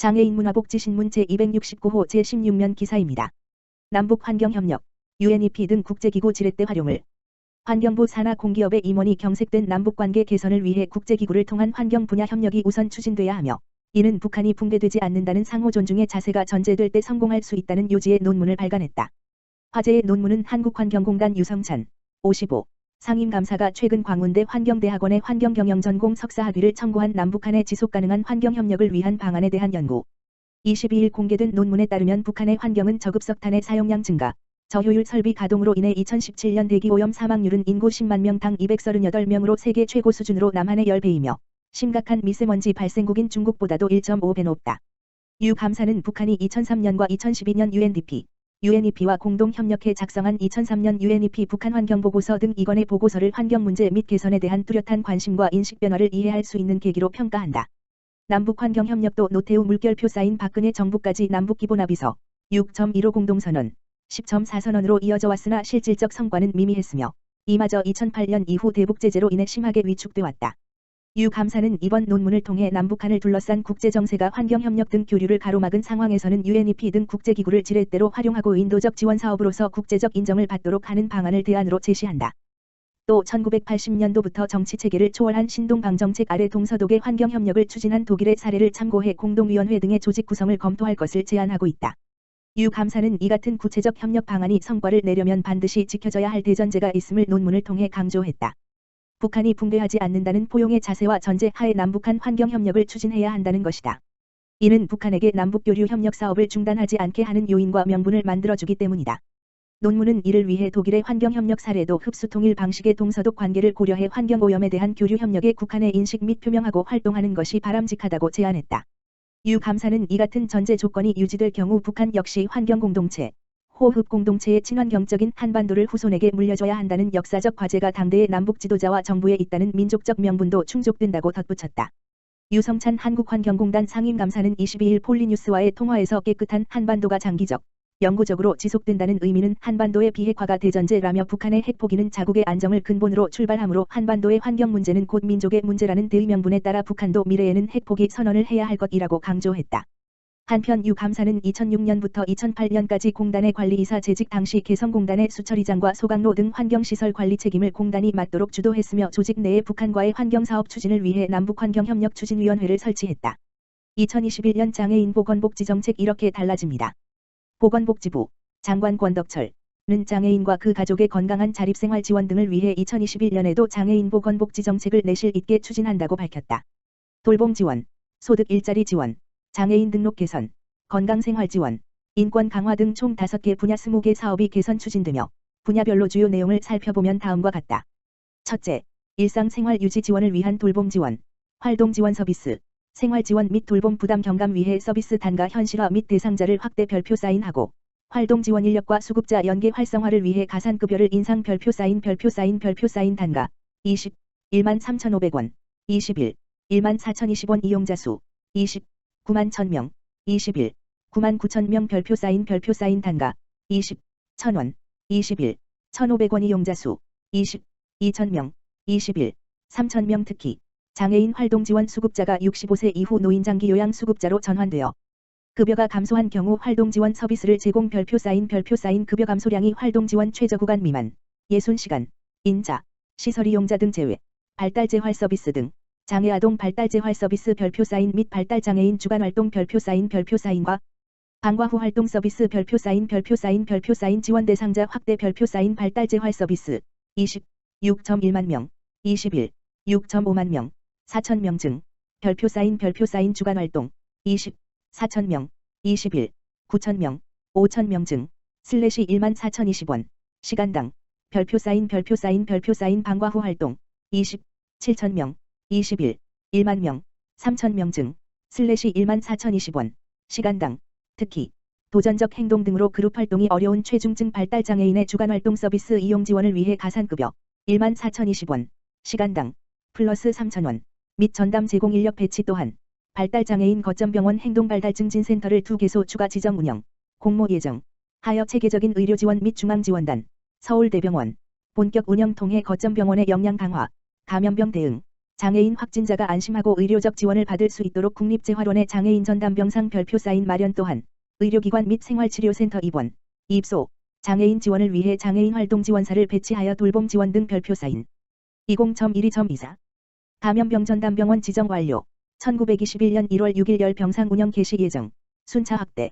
장애인 문화복지신문 제269호 제16면 기사입니다. 남북 환경협력, UNEP 등 국제기구 지렛대 활용을 환경부 산하 공기업의 임원이 경색된 남북관계 개선을 위해 국제기구를 통한 환경 분야 협력이 우선 추진돼야 하며 이는 북한이 붕괴되지 않는다는 상호 존중의 자세가 전제될 때 성공할 수 있다는 요지의 논문을 발간했다. 화제의 논문은 한국환경공단 유성찬 55 상임감사가 최근 광운대 환경대학원의 환경경영 전공 석사학위를 청구한 남북한의 지속가능한 환경협력을 위한 방안에 대한 연구. 22일 공개된 논문에 따르면 북한의 환경은 저급석탄의 사용량 증가, 저효율 설비 가동으로 인해 2017년 대기오염 사망률은 인구 10만 명당 238명으로 세계 최고 수준으로 남한의 10배이며 심각한 미세먼지 발생국인 중국보다도 1.5배 높다. 유 감사는 북한이 2003년과 2012년 UNDP, UNEP와 공동 협력해 작성한 2003년 UNEP 북한 환경보고서 등 이건의 보고서를 환경 문제 및 개선에 대한 뚜렷한 관심과 인식 변화를 이해할 수 있는 계기로 평가한다. 남북 환경 협력도 노태우 물결표 사인 박근혜 정부까지 남북 기본합의서 6.15 공동선언 10.4선언으로 이어져 왔으나 실질적 성과는 미미했으며 이마저 2008년 이후 대북 제재로 인해 심하게 위축돼 왔다. 유 감사는 이번 논문을 통해 남북한을 둘러싼 국제정세가 환경협력 등 교류를 가로막은 상황에서는 UNEP 등 국제기구를 지렛대로 활용하고 인도적 지원 사업으로서 국제적 인정을 받도록 하는 방안을 대안으로 제시한다. 또 1980년도부터 정치체계를 초월한 신동방정책 아래 동서독의 환경협력을 추진한 독일의 사례를 참고해 공동위원회 등의 조직 구성을 검토할 것을 제안하고 있다. 유 감사는 이 같은 구체적 협력 방안이 성과를 내려면 반드시 지켜져야 할 대전제가 있음을 논문을 통해 강조했다. 북한이 붕괴하지 않는다는 포용의 자세와 전제 하에 남북한 환경 협력을 추진해야 한다는 것이다. 이는 북한에게 남북 교류 협력 사업을 중단하지 않게 하는 요인과 명분을 만들어주기 때문이다. 논문은 이를 위해 독일의 환경협력 사례도 흡수통일 방식의 동서독 관계를 고려해 환경오염에 대한 교류협력에 국한의 인식 및 표명하고 활동하는 것이 바람직하다고 제안했다. 유 감사는 이 같은 전제 조건이 유지될 경우 북한 역시 환경공동체, 호흡 공동체의 친환경적인 한반도를 후손에게 물려줘야 한다는 역사적 과제가 당대의 남북 지도자와 정부에 있다는 민족적 명분도 충족된다고 덧붙였다. 유성찬 한국환경공단 상임감사는 22일 폴리뉴스와의 통화에서 깨끗한 한반도가 장기적, 영구적으로 지속된다는 의미는 한반도의 비핵화가 대전제라며 북한의 핵포기는 자국의 안정을 근본으로 출발하므로 한반도의 환경 문제는 곧 민족의 문제라는 대의명분에 따라 북한도 미래에는 핵포기 선언을 해야 할 것이라고 강조했다. 한편 유 감사는 2006년부터 2008년까지 공단의 관리이사 재직 당시 개성공단의 수처리장과 소강로 등 환경시설 관리 책임을 공단이 맡도록 주도했으며 조직 내에 북한과의 환경사업 추진을 위해 남북환경협력 추진위원회를 설치했다. 2021년 장애인 보건복지정책 이렇게 달라집니다. 보건복지부 장관 권덕철 는 장애인과 그 가족의 건강한 자립생활 지원 등을 위해 2021년에도 장애인 보건복지 정책을 내실 있게 추진한다고 밝혔다. 돌봄 지원, 소득 일자리 지원, 장애인 등록 개선, 건강생활 지원, 인권 강화 등 총 5개 분야 20개 사업이 개선 추진되며 분야별로 주요 내용을 살펴보면 다음과 같다. 첫째, 일상생활 유지 지원을 위한 돌봄 지원, 활동 지원 서비스, 생활 지원 및 돌봄 부담 경감 위해 서비스 단가 현실화 및 대상자를 확대 별표 사인하고 활동 지원 인력과 수급자 연계 활성화를 위해 가산급여를 인상 별표 사인 별표 사인 별표 사인 단가 20, 1만 3,500원, 21, 1만 4,020원 이용자 수 20, 9만 1000명, 21, 9만 9천명 별표 사인 별표 사인 단가 20, 1000원, 21, 1500원 이 용자 수 20, 2000명, 21, 3000명 특히 장애인 활동 지원 수급자가 65세 이후 노인 장기 요양 수급자로 전환되어 급여가 감소한 경우 활동 지원 서비스를 제공 별표 사인 별표 사인 급여 감소량이 활동 지원 최저 구간 미만, 예순 시간, 인자, 시설 이용자 등 제외, 발달 재활 서비스 등 장애 아동 발달 재활 서비스 별표 사인 및 발달 장애인 주간 활동 별표 사인 별표 사인과 방과 후 활동 서비스 별표 사인 별표 사인 별표 사인 지원 대상자 확대 별표 사인 발달 재활 서비스 20 6.1만 명 21 6.5만 명 4천 명등 별표 사인 별표 사인 주간 활동 20 4천 명 21 9천 명 5천 명등 슬래시 1만 4,020원 시간당 별표 사인 별표 사인 별표 사인 방과 후 활동 20 7천 명 21, 1만 명, 3천 명 등, 슬래시 1만 4,020원, 시간당, 특히 도전적 행동 등으로 그룹 활동이 어려운 최중증 발달 장애인의 주간 활동 서비스 이용 지원을 위해 가산급여 1만 4,020원, 시간당, 플러스 3,000원, 및 전담 제공 인력 배치 또한 발달 장애인 거점병원 행동발달증진센터를 두 개소 추가 지정 운영, 공모 예정, 하여 체계적인 의료 지원 및 중앙지원단, 서울대병원, 본격 운영 통해 거점병원의 역량 강화, 감염병 대응, 장애인 확진자가 안심하고 의료적 지원을 받을 수 있도록 국립재활원의 장애인 전담 병상 별표 사인 마련 또한 의료기관 및 생활치료센터 입원, 입소, 장애인 지원을 위해 장애인 활동 지원사를 배치하여 돌봄 지원 등 별표 사인. 20.12.24 감염병 전담 병원 지정 완료. 1921년 1월 6일 열 병상 운영 개시 예정. 순차 확대.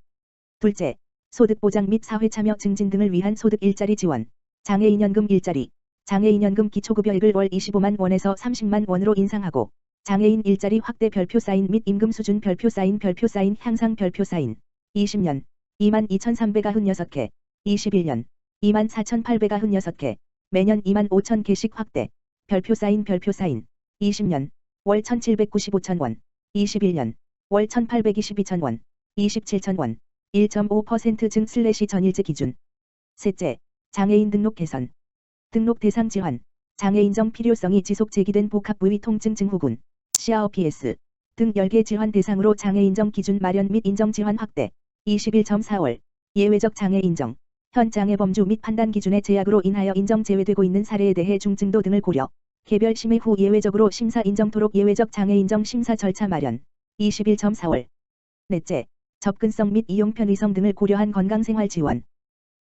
둘째 소득 보장 및 사회 참여 증진 등을 위한 소득 일자리 지원. 장애인연금 일자리 장애인연금 기초급여액을 월 25만 원에서 30만 원으로 인상하고 장애인 일자리 확대 별표 사인 및 임금 수준 별표 사인 별표 사인 향상 별표 사인 20년 22,396개 21년 24,896개 매년 2만 5천 개씩 확대 별표 사인 별표 사인 20년 월 1,795천원 21년 월 1,822천원 27천원 1.5%증 슬래시 전일제 기준 셋째 장애인 등록 개선 등록 대상 지환 장애 인정 필요성이 지속 제기된 복합부위 통증 증후군 CRPS 등 10개 질환 대상으로 장애 인정 기준 마련 및 인정 질환 확대 21.4월 예외적 장애 인정 현 장애 범주 및 판단 기준의 제약으로 인하여 인정 제외되고 있는 사례에 대해 중증도 등을 고려 개별 심의 후 예외적으로 심사 인정토록 예외적 장애 인정 심사 절차 마련 21.4월 넷째 접근성 및 이용 편의성 등을 고려한 건강생활 지원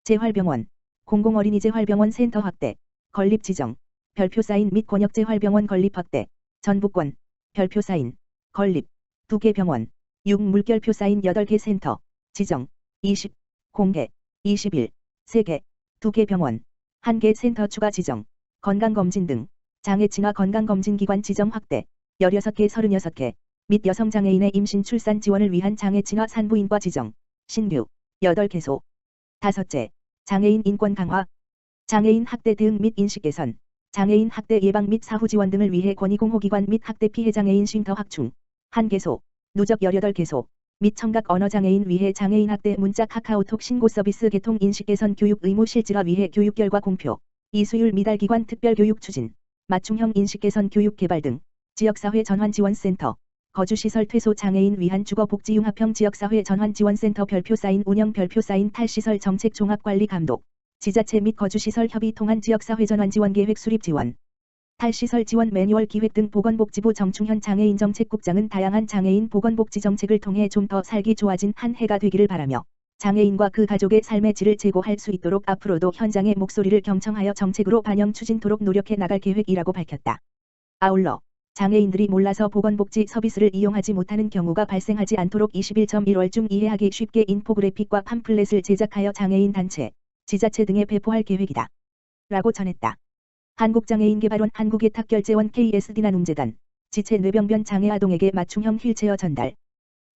재활병원 공공어린이재 활병원 센터 확대 건립 지정 별표 사인 및 권역재활병원 건립 확대 전북권 별표 사인 건립 2개 병원 6 물결표 사인 8개 센터 지정 20 공개 21 3개 2개 병원 1개 센터 추가 지정 건강검진 등 장애 진화 건강검진기관 지정 확대 16개 36개 및 여성장애인의 임신 출산 지원을 위한 장애 진화 산부인과 지정 신규 8개소 다섯째 장애인 인권 강화 장애인 학대 대응 및 인식 개선 장애인 학대 예방 및 사후 지원 등을 위해 권익공호기관 및 학대 피해 장애인 쉼터 확충 1개소 누적 18개소 및 청각 언어장애인 위해 장애인 학대 문자 카카오톡 신고 서비스 개통 인식 개선 교육 의무 실질화 위해 교육 결과 공표 이수율 미달 기관 특별 교육 추진 맞춤형 인식 개선 교육 개발 등 지역사회 전환 지원센터 거주시설 퇴소 장애인 위한 주거복지융합형 지역사회 전환지원센터 별표 사인 운영 별표 사인 탈시설 정책 종합관리 감독 지자체 및 거주시설 협의 통한 지역사회 전환지원계획 수립 지원 탈시설 지원 매뉴얼 기획 등 보건복지부 정충현 장애인 정책국장은 다양한 장애인 보건복지 정책을 통해 좀 더 살기 좋아진 한 해가 되기를 바라며 장애인과 그 가족의 삶의 질을 제고할 수 있도록 앞으로도 현장의 목소리를 경청하여 정책으로 반영 추진토록 노력해 나갈 계획이라고 밝혔다. 아울러 장애인들이 몰라서 보건복지 서비스를 이용하지 못하는 경우가 발생하지 않도록 21.1월 중 이해하기 쉽게 인포그래픽과 팜플렛을 제작하여 장애인 단체, 지자체 등에 배포할 계획이다. 라고 전했다. 한국장애인개발원 한국예탁결제원 KSD나눔재단 지체 뇌병변 장애 아동에게 맞춤형 휠체어 전달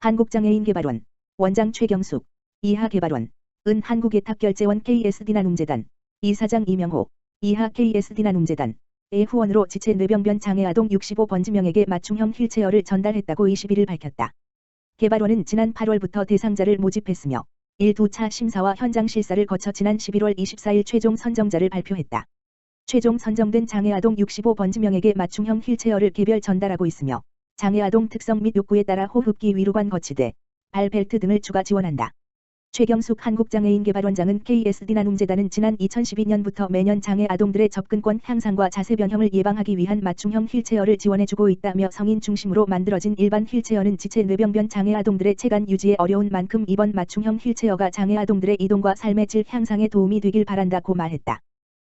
한국장애인개발원 원장 최경숙 이하개발원 은 한국예탁결제원 KSD나눔재단 이사장 이명호 이하 KSD나눔재단 의 후원으로 지체 뇌병변 장애 아동 65번 지명에게 맞춤형 휠체어를 전달했다고 21일 밝혔다. 개발원은 지난 8월부터 대상자를 모집했으며 1, 2차 심사와 현장 실사를 거쳐 지난 11월 24일 최종 선정자를 발표했다. 최종 선정된 장애 아동 65번 지명에게 맞춤형 휠체어를 개별 전달하고 있으며 장애 아동 특성 및 욕구에 따라 호흡기 위로관 거치대, 발벨트 등을 추가 지원한다. 최경숙 한국장애인개발원장은 KSD나눔재단은 지난 2012년부터 매년 장애 아동들의 접근권 향상과 자세 변형을 예방하기 위한 맞춤형 휠체어를 지원해주고 있다며 성인 중심으로 만들어진 일반 휠체어는 지체 뇌병변 장애 아동들의 체간 유지에 어려운 만큼 이번 맞춤형 휠체어가 장애 아동들의 이동과 삶의 질 향상에 도움이 되길 바란다고 말했다.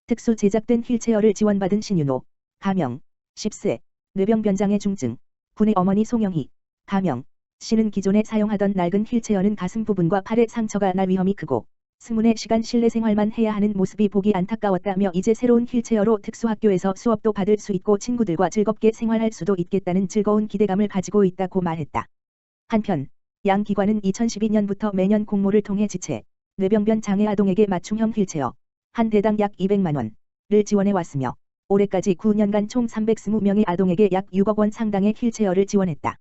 특수 제작된 휠체어를 지원받은 신윤호, 가명, 10세, 뇌병변 장애 중증, 군의 어머니 송영희, 가명, 씨는 기존에 사용하던 낡은 휠체어는 가슴 부분과 팔에 상처가 날 위험이 크고 스문의 시간 실내 생활만 해야 하는 모습이 보기 안타까웠다며 이제 새로운 휠체어로 특수학교에서 수업도 받을 수 있고 친구들과 즐겁게 생활할 수도 있겠다는 즐거운 기대감을 가지고 있다고 말했다. 한편 양 기관은 2012년부터 매년 공모를 통해 지체, 뇌병변 장애 아동에게 맞춤형 휠체어 한 대당 약 200만 원을 지원해 왔으며 올해까지 9년간 총 320명의 아동에게 약 6억 원 상당의 휠체어를 지원했다.